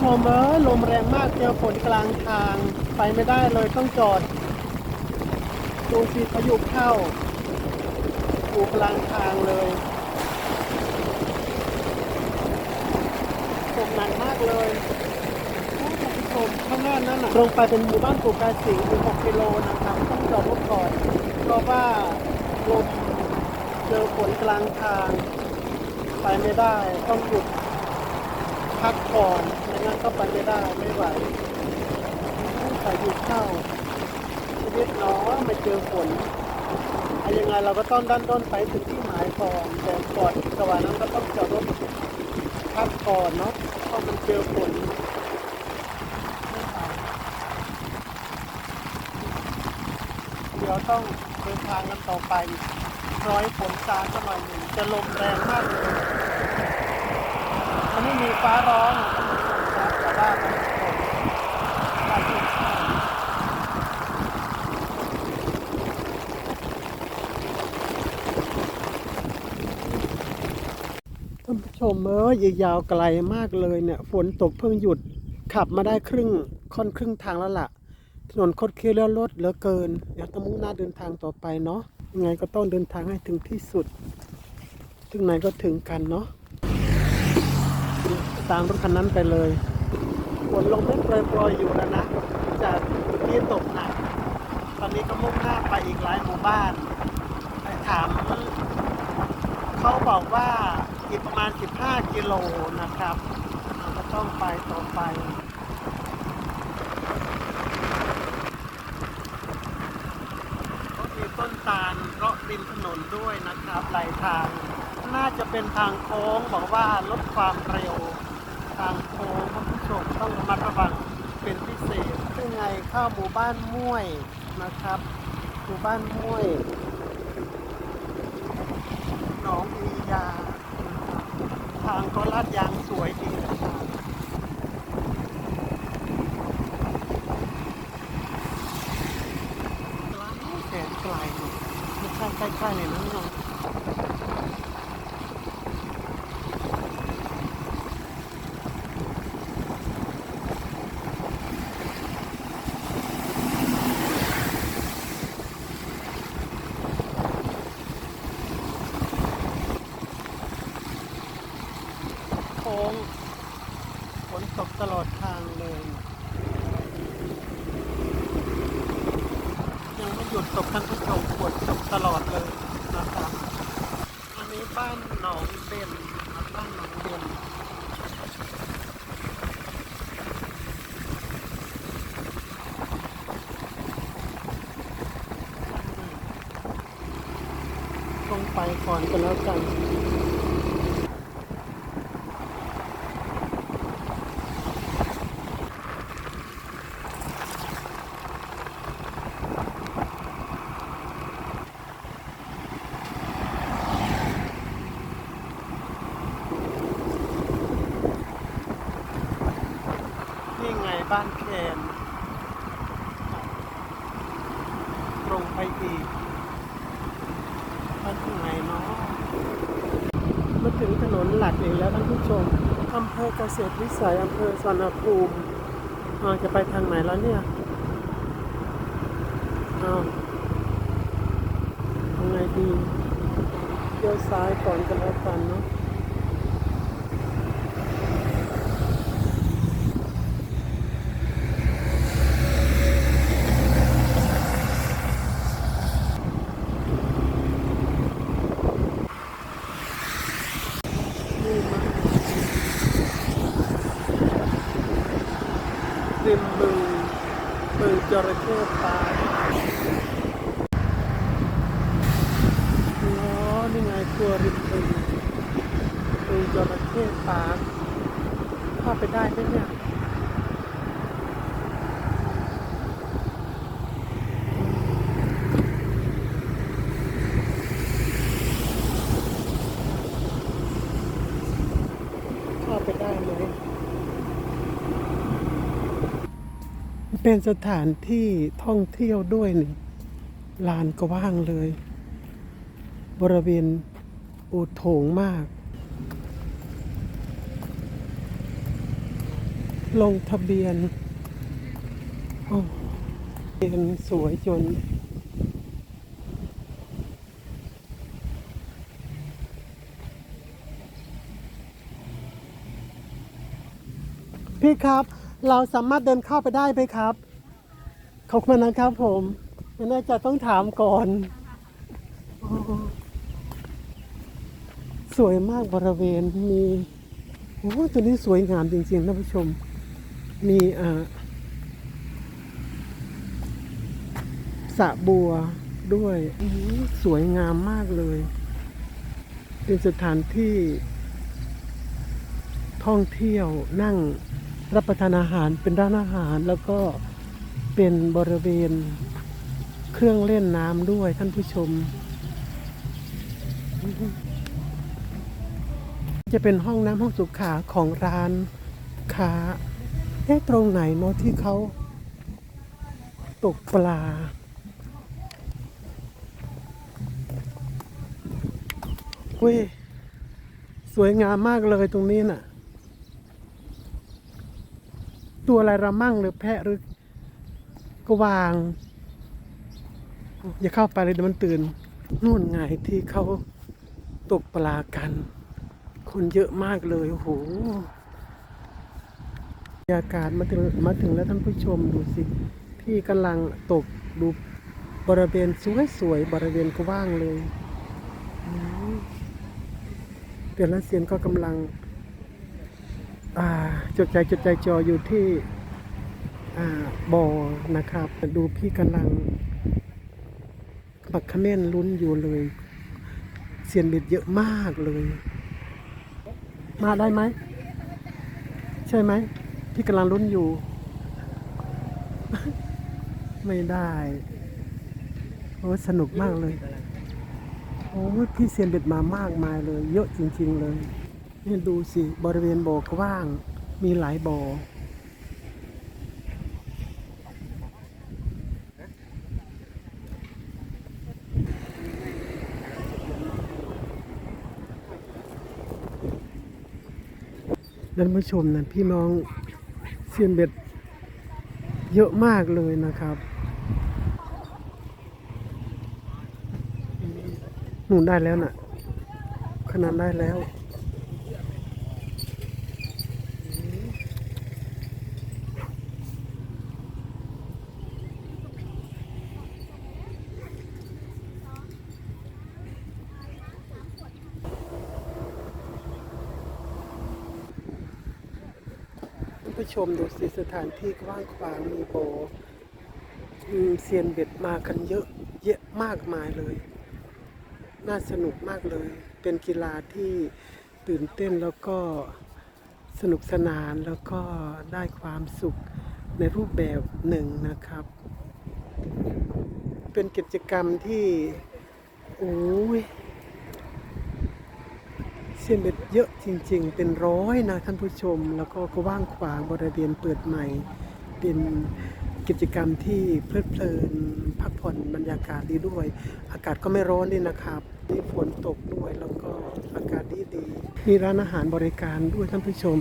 ชมเอ้ยลมแรงมากเจอฝนกลางทาง ไปไม่ได้เลยต้องจอด ดูสิพายุเข้าอยู่กลางทางเลยตกหนักมากเลยผู้ชมข้างหน้านั้นนะตรงไปเป็นหมู่บ้านปูกาสิงอยู่6กิโลนะครับต้องจอดรถก่อนเพราะว่าลมเจอฝนกลางทาง ไปไม่ได้ต้องหยุดพักก่อนั้นก็ไปไม่ได้ไม่ไหวใส่หยุดเข้าชีวิตน้องมาเจอฝนอะยังไงเราก็ต้องด้านด้นไปถึงที่หมายก่อนแต่ก่อนกว่านั้นก็ต้องจอดรถพักก่อนเนาะเพราะมันเจอฝนไม่ไปเดี๋ยวต้องเดินทางกันต่อไปร้อยฝนซาสักหน่อยหนึ่งจะลมแรงมากเลยมันไม่มีฟ้าร้อง ท่านผู้ชมเอ้ยอีกยาวไกลมากเลยเนี่ย ฝนตกเพิ่งหยุดขับมาได้ครึ่งค่อนครึ่งทางแล้วล่ะ ถนนคดเคี้ยวแล้วรถเหลือเกินเดี๋ยวต้องมุ่งหน้าเดินทางต่อไปเนาะยังไงก็ต้องเดินทางให้ถึงที่สุด ถึงไหนก็ถึงกันเนาะตามรถคันนั้นไปเลย นลงไม่โปรยโปรยๆอยู่แล้วนะ จากที่ตกหนัก ตอนนี้ก็มุ่งหน้าไปอีกหลายหมู่บ้านไปถามเขาบอกว่าอีกประมาณ 15 กิโลนะครับเราก็ต้องไปต่อไปก็มีต้นตาลเลาะริมถนนด้วยนะครับไหลทาง น่าจะเป็นทางโค้งบอกว่าลดความเร็ว ทางโค้งท่านผู้ชมต้องระมัดระวังเป็นพิเศษยังไงเข้าหมู่บ้านม่วยนะครับหมู่บ้านม่วยหนองอียา ทางก็ลาดยางสวยดีนะครับแสนไกลไม่ใช่ใกล้ๆเลยนะน้องโค้งฝ นตกตลอดทางเลย ยังไม่หยุดตกท่านผู้ชมฝนตกตลอดเลยนะครับอันนี้บ้านหนองเบนนบ้านหนองเบนต้องไปก่อนกันแล้วกันไงบ้านแคนตรง ไปอีกบ้านที่ไหนเนาะมาถึงถนนหลักอีกแล้วท่านผู้ชมอำเภอเกษตรวิสัยอำเภอสวนภูมิเราจะไปทางไหนแล้วเนี่ยเอาทางไงดีเลี้ยวซ้ายก่อนกันแล้วกันเนาะ นี่มาริมบึงบึงจ ระเข้ปาร์คอ๋อนี่ไงตัวริมบึงบึงจระเข้ปาร์คเข้าไปได้ไหมเนี่ย เข้าไปได้ไหม เป็นสถานที่ท่องเที่ยวด้วยนี่ลานก็ว่างเลย บริเวณอูโถงมาก ลงทะเบียนโอ้เรียนสวยจนพี่ครับ เราสามารถเดินเข้าไปได้ไหมครับ ขอบคุณนะครับผมน่ใจะต้องถามก่อนอสวยมากบริเวณมีโอ้ตัวนี้สวยงามจริงๆท่านผู้ชม มีอ่าสระบัวด้วยอื้อหือสวยงามมากเลย เป็นสถานที่ท่องเที่ยวนั่ง รับประทานอาหารเป็นร้านอาหาร แล้วก็เป็นบริเวณเครื่องเล่นน้ำด้วยท่านผู้ชม จะเป็นห้องน้ำห้องสุขาของร้านค้าเอ๊ะตรงไหนเนาะที่เขาตกปลาเว้ยสวยงามมากเลยตรงนี้น่ะ ตัวอะไรระมั่งหรือแพะหรือกวาง อย่าเข้าไปเลยเดี๋ยวมันตื่นนู่นไงที่เขาตกปลากัน คนเยอะมากเลยโอ้โหบรรยากาศมาถึงมาถึงแล้วท่านผู้ชมดูสิที่กำลังตกดูบริเวณสวยๆบริเวณกว้างเลย เดือนละเซียนก็กำลัง จดใจจดใจจออยู่ที่บ่อนะครับ ดูพี่กำลังปักเขม้นลุ้นอยู่เลยเสียนเบ็ดเยอะมากเลย มาได้ไหม ใช่ไหมพี่กำลังลุ้นอยู่ ไม่ได้โอ้สนุกมากเลยโอ้พี่เซียนเบ็ดมามากมายเลย เยอะจริง ๆ เลย นี่ดูสิ บริเวณบ่อกว้าง มีหลายบ่อท่านผู้ชมนะพี่น้องเซียนเบ็ดเยอะมากเลยนะครับหนูได้แล้วน่ะ ขนาดได้แล้ว ท่าน ผู้ชมดูสิสถานที่กว้างขวางมีโบเซียนเบ็ดมากันเยอะเยอะมากมายเลย น่าสนุกมากเลย เป็นกีฬาที่ตื่นเต้นแล้วก็สนุกสนานแล้วก็ได้ความสุขในรูปแบบหนึ่งนะครับ เป็นกิจกรรมที่โอ้ย เสียนเบ็ดเยอะจริง ๆ เป็นร้อยนะท่านผู้ชม แล้วก็กว้างขวางบริเวณเปิดใหม่ เป็นกิจกรรมที่เพลิดเพลินพักผ่อนบรรยากาศดีด้วย อากาศก็ไม่ร้อนด้วยนะครับมีฝนตกด้วยแล้วก็อากาศดีดีมีร้านอาหารบริการด้วยท่านผู้ชม